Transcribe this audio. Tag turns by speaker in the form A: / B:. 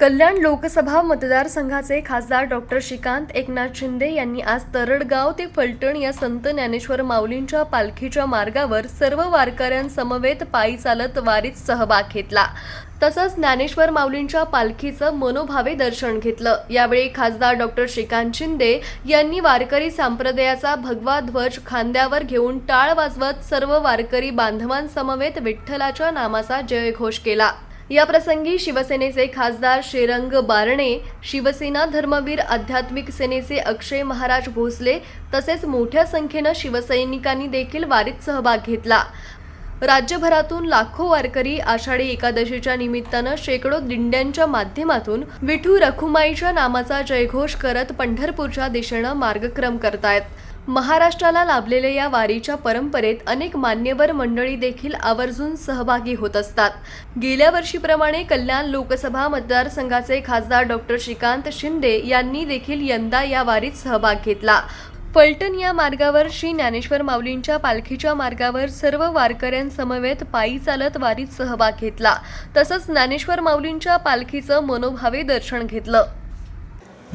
A: कल्याण लोकसभा मतदारसंघाचे खासदार डॉक्टर श्रीकांत एकनाथ शिंदे यांनी आज तरडगाव ते फलटण या संत ज्ञानेश्वर माऊलींच्या पालखीच्या मार्गावर सर्व वारकऱ्यांसमवेत पायी चालत वारीत सहभाग घेतला. तसंच ज्ञानेश्वर माऊलींच्या पालखीचं मनोभावे दर्शन घेतलं. यावेळी खासदार डॉक्टर श्रीकांत शिंदे यांनी वारकरी संप्रदायाचा भगवा ध्वज खांद्यावर घेऊन टाळ वाजवत सर्व वारकरी बांधवांसमवेत विठ्ठलाच्या नामाचा जयघोष केला. या प्रसंगी शिवसेनेचे खासदार श्रीरंग बारणे शिवसेना धर्मवीर आध्यात्मिक सेनेचे अक्षय महाराज भोसले तसेच मोठ्या संख्येनं शिवसैनिकांनी देखील वारीत सहभाग घेतला. राज्यभरातून लाखो वारकरी आषाढी एकादशीच्या निमित्तानं शेकडो दिंड्यांच्या माध्यमातून विठू रखुमाईच्या नामाचा जयघोष करत पंढरपूरच्या दिशेनं मार्गक्रम करतायत. महाराष्ट्राला लाभलेल्या या वारीच्या परंपरेत अनेक मान्यवर मंडळी देखील आवर्जून सहभागी होत असतात. गेल्या वर्षीप्रमाणे कल्याण लोकसभा मतदारसंघाचे खासदार डॉक्टर श्रीकांत शिंदे यांनी देखील यंदा या वारीत सहभाग घेतला. फलटण या मार्गावर श्री ज्ञानेश्वर माऊलींच्या पालखीच्या मार्गावर सर्व वारकऱ्यांसमवेत पायी चालत वारीत सहभाग घेतला. तसंच ज्ञानेश्वर माऊलींच्या पालखीचं मनोभावे दर्शन घेतलं.